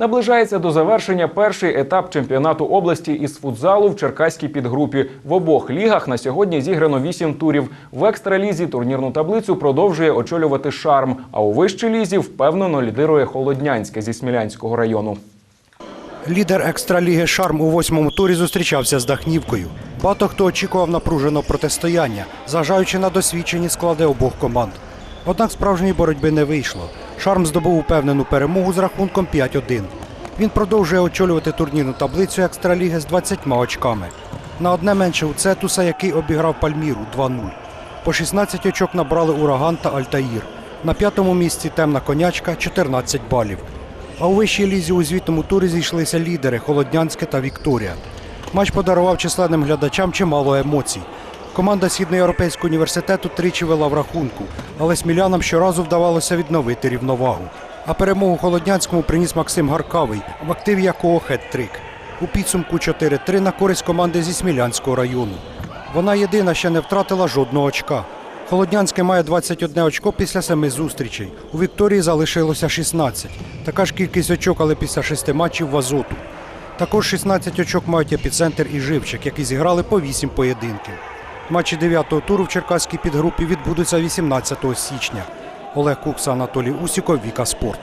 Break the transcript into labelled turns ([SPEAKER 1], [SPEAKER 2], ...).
[SPEAKER 1] Наближається до завершення перший етап чемпіонату області із футзалу в Черкаській підгрупі. В обох лігах на сьогодні зіграно вісім турів. В екстралізі турнірну таблицю продовжує очолювати шарм. А у вищій лізі впевнено лідирує Холоднянське зі Смілянського району.
[SPEAKER 2] Лідер екстраліги Шарм у восьмому турі зустрічався з Дахнівкою. Багато хто очікував напруженого протистояння, зважаючи на досвідчені склади обох команд. Однак справжньої боротьби не вийшло. Шарм здобув упевнену перемогу з рахунком 5-1. Він продовжує очолювати турнірну таблицю екстраліги з 20 очками. На одне менше у Цетуса, який обіграв Пальміру 2-0. По 16 очок набрали Ураган та Альтаїр. На п'ятому місці темна конячка 14 балів. А у вищій лізі у звітному турі зійшлися лідери Холоднянське та Вікторія. Матч подарував численним глядачам чимало емоцій. Команда Східноєвропейського університету тричі вела в рахунку, але смілянам щоразу вдавалося відновити рівновагу. А перемогу Холоднянському приніс Максим Гаркавий, в активі якого хет-трик. У підсумку 4-3 на користь команди зі Смілянського району. Вона єдина ще не втратила жодного очка. Холоднянське має 21 очко після семи зустрічей. У Вікторії залишилося 16. Така ж кількість очок, але після шести матчів в Азоту. Також 16 очок мають епіцентр і Живчик, які зіграли по 8 поєдинків. Матчі 9-го туру в Черкаській підгрупі відбудуться 18 січня. Олег Кукса, Анатолій Усіков, Віка Спорт.